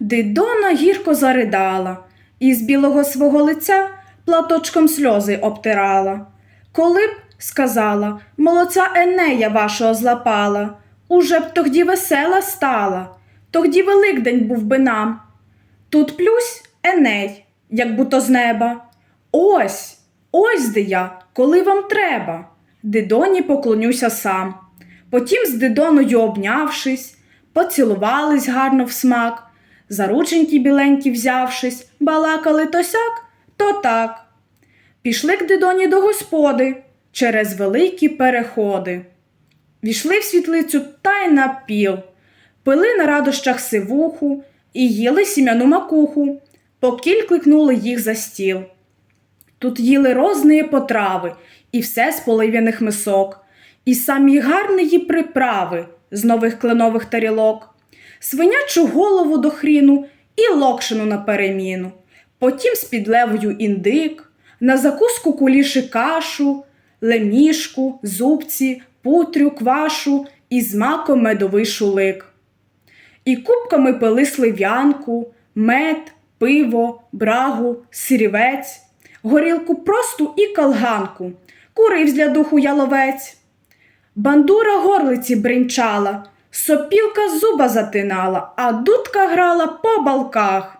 Дидона гірко заридала, і з білого свого лиця платочком сльози обтирала. Коли б, сказала, молодця Енея вашого злапала, уже б тогді весела стала, тогді Великдень був би нам. Тут плюсь Еней, як буто з неба. Ось, ось де я, коли вам треба. Дидоні поклонюся сам. Потім з Дидоною обнявшись, поцілувались гарно в смак, за рученьки біленькі взявшись, балакали то сяк, то так. Пішли к Дидоні до господи через великі переходи. Війшли в світлицю та й на піл, пили на радощах сивуху і їли сім'яну макуху, покіль кликнули їх за стіл. Тут їли розні потрави, і все з полив'яних мисок, і самі гарні приправи з нових кленових тарілок, свинячу голову до хріну і локшину на переміну, потім з підлевою індик, на закуску куліші кашу, лемішку, зубці, путрю, квашу і з маком медовий шулик. І кубками пили слив'янку, мед, пиво, брагу, сирівець, горілку просту і калганку, курив для духу яловець. Бандура горлиці бринчала, сопілка зуба затинала, а дудка грала по балках.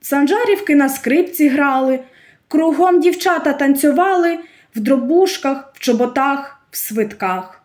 Санжарівки на скрипці грали, кругом дівчата танцювали в дробушках, в чоботах, в свитках.